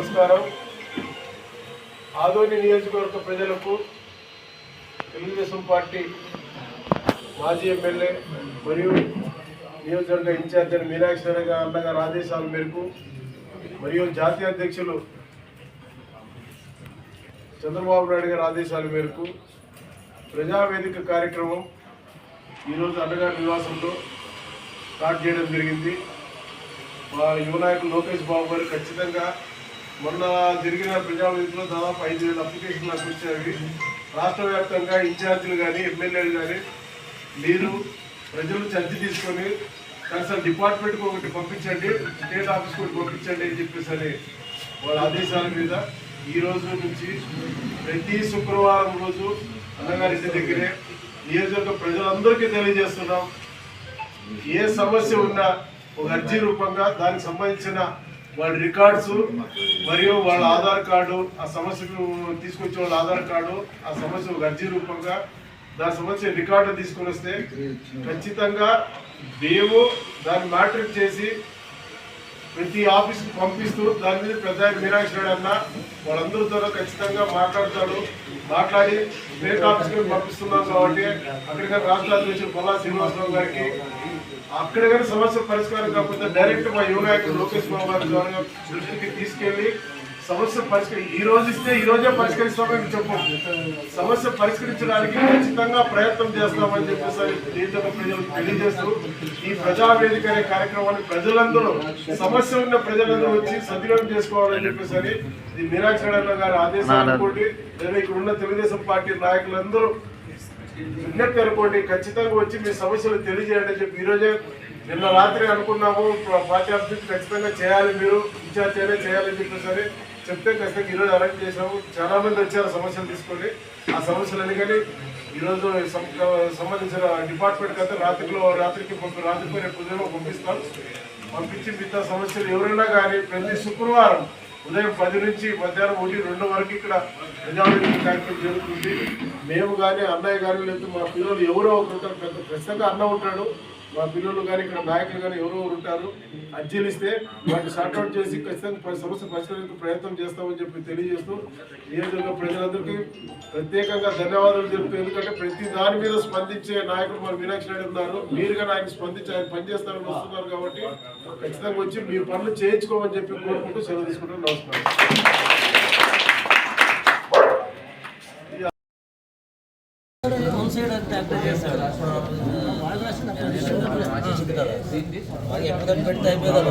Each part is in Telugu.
నమస్కారం. ఆదోని నియోజకవర్గ ప్రజలకు తెలుగుదేశం పార్టీ మాజీ ఎమ్మెల్యే మరియు నియోజకవర్గ ఇన్ఛార్జ్ అయిన మీనాక్షి అండగా ఆదేశాల మేరకు మరియు జాతీయ అధ్యక్షులు చంద్రబాబు నాయుడు గారి ఆదేశాల మేరకు ప్రజావేదిక కార్యక్రమం ఈరోజు అన్నగారి నివాసంలో స్టార్ట్ చేయడం జరిగింది. మా యువ నాయకులు లోకేష్ బాబు గారు ఖచ్చితంగా మొన్న జరిగిన ప్రజావేదికలో దాదాపు ఐదు వేల అప్లికేషన్లు నాకు వచ్చాయి రాష్ట్ర వ్యాప్తంగా ఇన్ఛార్జీలు కానీ ఎమ్మెల్యేలు కానీ మీరు ప్రజలు చర్చ తీసుకొని కనీసం డిపార్ట్మెంట్కి ఒకటి పంపించండి స్టేట్ ఆఫీస్కి ఒకటి పంపించండి అని చెప్పేసి అని వాళ్ళ ఆదేశాల మీద ఈ రోజు నుంచి ప్రతి శుక్రవారం రోజు అన్నగారి దగ్గరే నియోజకవర్గ ప్రజలందరికీ తెలియజేస్తున్నాం. ఏ సమస్య ఉన్నా ఒక అర్జీ రూపంగా దానికి సంబంధించిన వాళ్ళ రికార్డ్స్ మరియు వాళ్ళ ఆధార్ కార్డు ఆ సమస్యకు తీసుకొచ్చే వాళ్ళ ఆధార్ కార్డు ఆ సమస్య ఒక అర్జీ రూపంగా దాని సంబంధించిన రికార్డు తీసుకొని వస్తే ఖచ్చితంగా మేము దాన్ని మ్యాట్రిక్ చేసి ప్రతి ఆఫీస్కి పంపిస్తూ దాని మీద పెద్ద ఆయన మీనాక్షి నాయుడు అన్న వాళ్ళందరితో ఖచ్చితంగా మాట్లాడతాడు. మాట్లాడి స్టేట్ ఆఫీస్కి పంపిస్తున్నాం కాబట్టి అక్కడికి రాష్ట్ర అధ్యక్షుడు పొల్లా శ్రీనివాసరావు గారికి అక్కడ కానీ సమస్య పరిష్కారం కాకపోతే డైరెక్ట్ మా యువ నాయకుడు లోకేష్ బాబు గారి ద్వారా దృష్టికి తీసుకెళ్ళి సమస్య పరిష్కరి ఈ రోజు ఇస్తే ఈ రోజే పరిష్కరిస్తామని చెప్పు. సమస్య పరిష్కరించడానికి ఖచ్చితంగా ప్రయత్నం చేస్తామని చెప్పేసి నియోజక ప్రజలకు తెలియజేస్తూ ఈ ప్రజావేదిక అనే కార్యక్రమాన్ని ప్రజలందరూ సమస్య ఉన్న ప్రజలందరూ వచ్చి సద్వినియోగం చేసుకోవాలని చెప్పేసి అని ఇది మీనాక్షి గారి ఆదేశాలు అనుకోండి లేదా ఇక్కడ ఉన్న తెలుగుదేశం పార్టీ నాయకులందరూ విజ్ఞప్తి అనుకోండి ఖచ్చితంగా వచ్చి మీ సమస్యలు తెలియజేయండి అని చెప్పి ఈరోజే నిన్న రాత్రి అనుకున్నాము. పార్టీ ఆఫీస్ ఖచ్చితంగా చేయాలి మీరు ఇన్ఛార్జ్ అయినా చేయాలని చెప్పి సరే చెప్తే ఖచ్చితంగా ఈరోజు అరెంజ్ చేసాము చాలా మంది వచ్చారు సమస్యలు తీసుకొని ఆ సమస్యలన్నీ కానీ ఈరోజు సంబంధించిన డిపార్ట్మెంట్ అయితే రాత్రిలో రాత్రికి పంపి రాత్రికి రేపు పంపిస్తాం. పంపించి మిగతా సమస్యలు ఎవరైనా కానీ ప్రతి శుక్రవారం ఉదయం పది నుంచి మధ్యాహ్నం ఒకటి రెండు వరకు ఇక్కడ ప్రజావేదిక కార్యక్రమం జరుగుతుంది. మేము కానీ అన్నయ్య కానీ లేదు మా పిల్లలు ఎవరో ఒకరు పెద్ద ఖచ్చితంగా అన్న ఉంటాడు. మా పిల్లలు కానీ ఇక్కడ నాయకులు కానీ ఎవరో ఉంటారు అర్జీలిస్తే వాటిని సార్ట్అవుట్ చేసి ఖచ్చితంగా సమస్య పరిష్కరించే ప్రయత్నం చేస్తామని చెప్పి తెలియజేస్తూ నియోజకవర్గ ప్రజలందరికీ ప్రత్యేకంగా ధన్యవాదాలు తెలుపుతూ ఎందుకంటే ప్రతి దాని మీద స్పందించే నాయకుడు మన మీనాక్షి నాయుడు ఉన్నారు. మీరుగా ఆయన స్పందించి ఆయన పనిచేస్తారని వస్తున్నారు కాబట్టి ఖచ్చితంగా వచ్చి మీ పనులు చేయించుకోమని చెప్పి కోరుకుంటూ సెలవు తీసుకుంటాం నమస్కారం. వన్ సైడ్ చేశారు? కదా మరి ఎక్కడ పెడితే అయిపోయేదా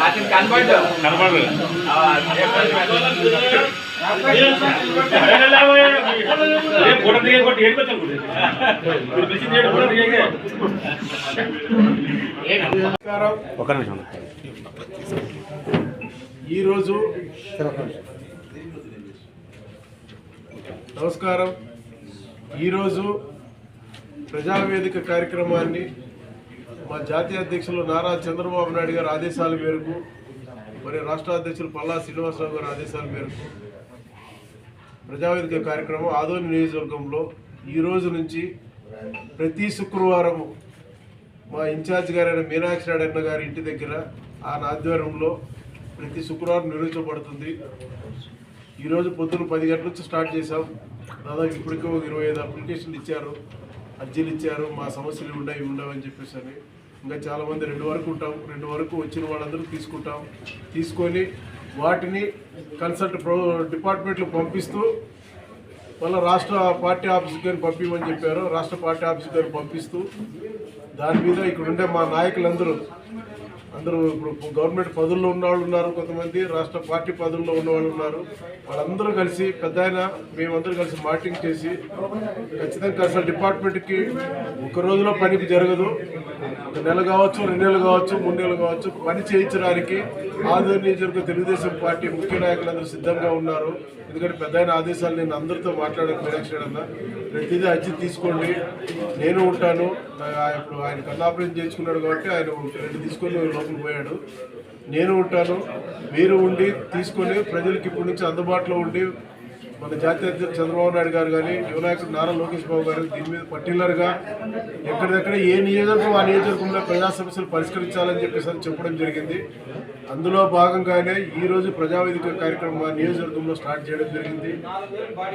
అతను కనబడ్డు కనపడదు ఫోటో దిగే కొట్టి ఏడుకొచ్చాను ఇప్పుడు పిలిచింది ఏడు ఫోటో దిగే నమస్కారం ఒక నిమిషం ఈరోజు నమస్కారం. ఈరోజు ప్రజావేదిక కార్యక్రమాన్ని మా జాతీయ అధ్యక్షులు నారా చంద్రబాబు నాయుడు గారి ఆదేశాల మేరకు మరి రాష్ట్ర అధ్యక్షులు పల్లా శ్రీనివాసరావు గారి ఆదేశాల మేరకు ప్రజావేదిక కార్యక్రమం ఆదోని నియోజకవర్గంలో ఈ రోజు నుంచి ప్రతి శుక్రవారం మా ఇన్ఛార్జ్ గారైన మీనాక్షి నాయుడు అన్న గారి ఇంటి దగ్గర ఆయన ఆధ్వర్యంలో ప్రతి శుక్రవారం నిర్వహించబడుతుంది. ఈరోజు పొద్దున పది గంటల నుంచి స్టార్ట్ చేశాం. దాదాపు ఇప్పటికే ఒక ఇరవై ఐదు అప్లికేషన్లు ఇచ్చారు. అర్జీలు ఇచ్చారు. మా సమస్యలు ఉండవు ఇవి ఉండవు అని చెప్పేసి అని. ఇంకా చాలామంది రెండు వరకు ఉంటాం. రెండు వరకు వచ్చిన వాళ్ళందరూ తీసుకుంటాం. తీసుకొని వాటిని కన్సల్ట్ ప్రో డిపార్ట్మెంట్లు పంపిస్తూ మళ్ళీ రాష్ట్ర పార్టీ ఆఫీస్ గారు పంపించమని చెప్పారు. రాష్ట్ర పార్టీ ఆఫీస్ గారు పంపిస్తూ దాని మీద ఇక్కడ ఉండే మా నాయకులందరూ అందరూ ఇప్పుడు గవర్నమెంట్ పదవుల్లో ఉన్న వాళ్ళు ఉన్నారు కొంతమంది రాష్ట్ర పార్టీ పదవుల్లో ఉన్న వాళ్ళు ఉన్నారు. వాళ్ళందరూ కలిసి పెద్ద ఆయన మేమందరూ కలిసి మార్టింగ్ చేసి ఖచ్చితంగా అసలు డిపార్ట్మెంట్కి ఒక రోజులో పనికి జరగదు. ఒక నెల కావచ్చు రెండు నెలలు కావచ్చు మూడు నెలలు కావచ్చు పని చేయించడానికి ఆంధ్ర నియోజకవర్గ తెలుగుదేశం పార్టీ ముఖ్య నాయకులందరూ సిద్ధంగా ఉన్నారు. ఎందుకంటే పెద్ద ఆదేశాలు నేను అందరితో మాట్లాడే ప్రదక్షిణ ప్రతిదీ అర్జీ తీసుకోండి. నేను ఉంటాను. ఇప్పుడు ఆయన కన్నాపరేషన్ చేసుకున్నాడు కాబట్టి ఆయన రెండు తీసుకొని లోపలికి పోయాడు. నేను ఉంటాను. మీరు ఉండి తీసుకొని ప్రజలకి ఇప్పటి నుంచి అందుబాటులో ఉండి మన జాతీయ అధ్యక్షుడు చంద్రబాబు నాయుడు గారు కానీ యువనాయకుడు నారా లోకేష్ బాబు గారు దీని మీద పర్టికులర్గా ఎక్కడిదక్కడ ఏ నియోజకవర్గం ఆ నియోజకవర్గంలో ప్రజా సమస్యలు పరిష్కరించాలని చెప్పేసి అని చెప్పడం జరిగింది. అందులో భాగంగానే ఈ రోజు ప్రజావేదిక కార్యక్రమం మా నియోజకవర్గంలో స్టార్ట్ చేయడం జరిగింది.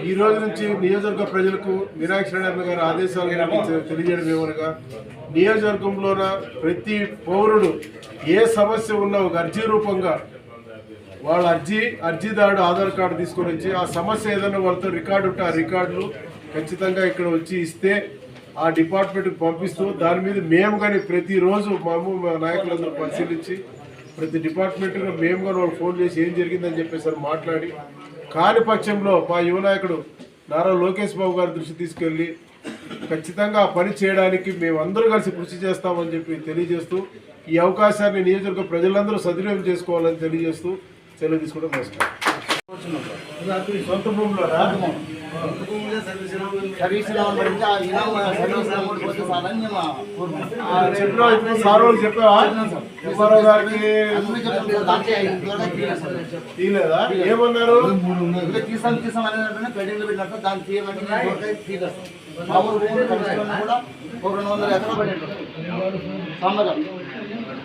ఈ రోజు నుంచి నియోజకవర్గ ప్రజలకు మీనాక్షి రెడ్డి గారి ఆదేశాలు తెలియజేయడం ఏమనగా నియోజకవర్గంలోన ప్రతి పౌరుడు ఏ సమస్య ఉన్నా ఒక అర్జీ రూపంగా వాళ్ళ అర్జీ అర్జీదారుడు ఆధార్ కార్డు తీసుకొని వచ్చి ఆ సమస్య ఏదైనా వాళ్ళతో రికార్డు ఉంటే ఆ రికార్డులు ఖచ్చితంగా ఇక్కడ వచ్చి ఇస్తే ఆ డిపార్ట్మెంట్కి పంపిస్తూ దాని మీద మేము కానీ ప్రతిరోజు మాము మా నాయకులందరూ పరిశీలించి ప్రతి డిపార్ట్మెంట్లో మేము కానీ వాళ్ళు ఫోన్ చేసి ఏం జరిగిందని చెప్పేసి మాట్లాడి కాని పక్షంలో మా యువ నాయకుడు నారా లోకేష్ బాబు గారి దృష్టి తీసుకెళ్ళి ఖచ్చితంగా ఆ పని చేయడానికి మేమందరూ కలిసి కృషి చేస్తామని చెప్పి తెలియజేస్తూ ఈ అవకాశాన్ని నియోజకవర్గ ప్రజలందరూ సద్వినియోగం చేసుకోవాలని తెలియజేస్తూ సెలవు తీసుకోవడం నమస్కారం సొంత భూమిలో. చెప్పినా ఇప్పుడు సార్ వాళ్ళు చెప్పావా? గారికి. తీయలేదా ఏమన్నారు? తీసాం తీసాం అనేది పెండింగ్ పెట్టినట్టు దాన్ని తీయమంటే. మామూలు కూడా ఒక రెండు వందల ఎకరాలు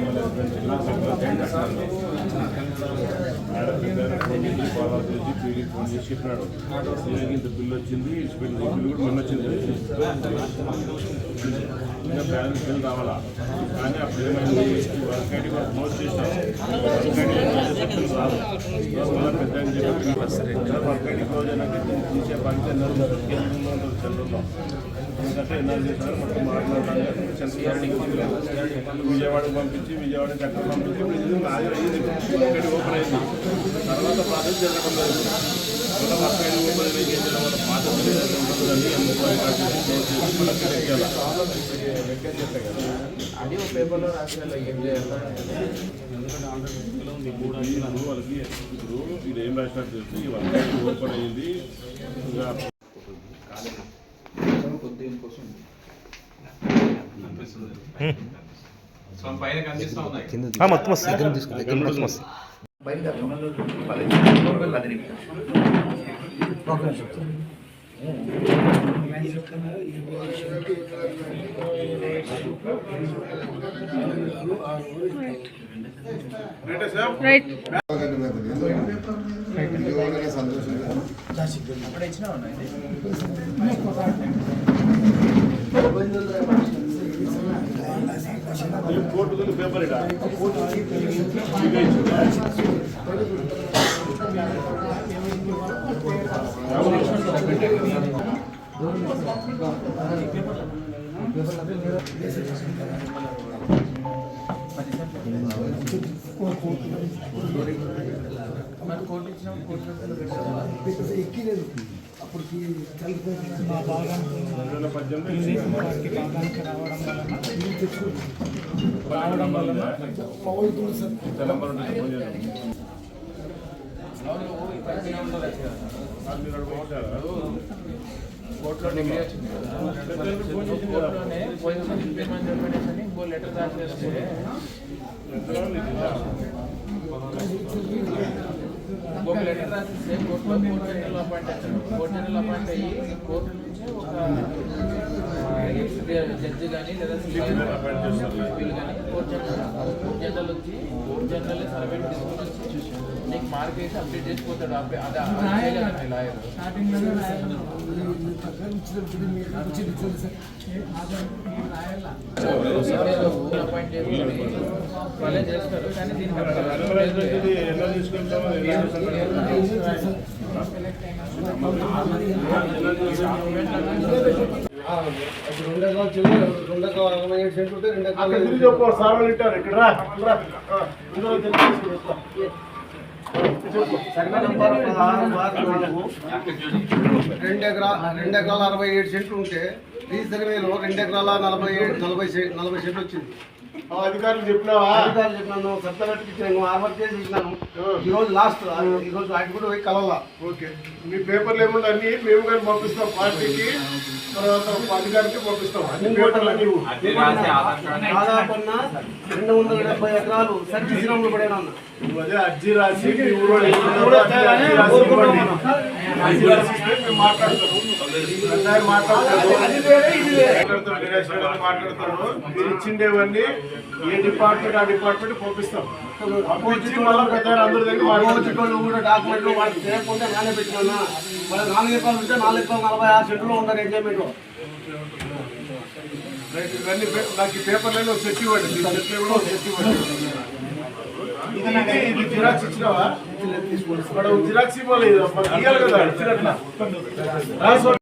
మాట్లాడదాంలే. పేపర్ పాటు పేపర్ వెంకటేశ్వర గారి పెట్టండి. ఫోన్ చేసి చెప్పినాడు "నీకు ఇంత బిల్లు వచ్చింది ఇచ్చిపెట్టింది ఈ బిల్లు కూడా మొన్న వచ్చింది ఇంకా బ్యాలెన్స్ బిల్ రావాలా? కానీ అప్పుడు ఏమైంది work ID work ID close చేస్తే బిల్ రాదు. మళ్ళీ పెద్ద అని చెప్పి వర్క్ ఐడి క్లోజ్ అయినాక తీసే ఎన్నో ఎందుకంటే ఎన్నో చేసినారు మొత్తం మాట్లాడడానికి సెంట్రల్ విజయవాడకు పంపించి విజయవాడ చక్కర పంపించి ఇప్పుడు ఇది నాది ఓపెన్ అయింది. తర్వాత ప్రాసెస్ జరగడం ఓపెన్ అయినా పాత వాళ్ళకి ఇప్పుడు ఇది ఏం రాసినట్టు తెలిసి ఓపెన్ మొత్తం వస్తుంది మొత్తం వస్తుంది. రైటే సార్ పేపర్ ఇడా రెండు వేల పద్దెనిమిది రావడం వలన తెలంగాణ నుంచి ఫోన్ చేద్దాం. నాకు మీరు అక్కడ పోతారా? కోర్టులో పెద్దలకు ఫోన్ ఒక లెటర్ రాసిస్తే కోర్టులో కోర్టు అపాయింట్ అయ్యారు కోర్టు అపాయింట్ అయ్యి కోర్టు నుంచి ఒక జడ్జి కానీ లేదా జనరల్ అపాయింట్ చేస్తారు. వీళ్ళు కానీ కోర్టు జనరల్ కోర్టు జనరల్ వచ్చి కోర్టు జనరల్ సర్వెంట్ తీసుకొని వచ్చి నీకు మార్క్ వేసి అప్డేట్ చేసిపోతాడు. అప్డే- అది లాయర్ అపాయింట్ చేసుకొని వాళ్ళే చేస్తారు. కానీ దీనికి రెండు ఎకరాలు చిన్న రెండు ఎకరాలు అరవై ఏడు సెంట్లు ఉంటే రెండు ఎకరాలు తిరిగి చెప్పు సార్ వాళ్ళు ఇట్టారు ఇక్కడ రా రా. రెండు ఎకరా రెండు ఎకరాల అరవై ఏడు సెంట్లు ఉంటే రెండు ఎకరాల నలభై ఏడు నలభై నలభై సెంట్లు వచ్చింది. అధికారులు చెప్పినావా? అధికారులు చెప్పినాను సర్టిఫికెట్ ఇచ్చాను ఆర్వర్ చేసి ఇచ్చినాను. ఈ రోజు లాస్ట్ ఈ రోజు వాటి కూడా పోయి కలవాలా. ఓకే. మీ పేపర్లు ఏముండే అన్ని మేము కానీ పంపిస్తాం పార్టీకి. తర్వాత అధికారికి పంపిస్తాం. అన్ని పేపర్లు అన్ని రెండు వందల డెబ్బై ఎకరాలు సర్వీస్ శ్రీరాములు పడేనా అదే అర్జీ రాసి మాట్లాడతాము. మాట్లాడతారు మీరు ఇచ్చిండేవన్నీ ఏ డిపార్ట్మెంట్ ఆ డిపార్ట్మెంట్ పంపిస్తాం. పంపించి మళ్ళీ పెద్ద అందరి దగ్గర వాళ్ళు కూడా డాక్యుమెంట్లు వాళ్ళకి చేయకుండా నానే పెట్టినా వాళ్ళ నాలుగు ఎకరాలు ఉంటే నాలుగు ఎకరాలు నలభై ఆరు సెంట్లు ఉన్నారు ఎంజాయ్మెంట్ ఇవన్నీ నాకు ఈ పేపర్లలో సెట్ ఇవ్వండి. సెట్ ఇవ్వండి. ఇది జిరాక్స్ ఇచ్చినావా? ఇక్కడ జిరాక్స్ ఇవ్వాలి ఇవ్వాలి కదా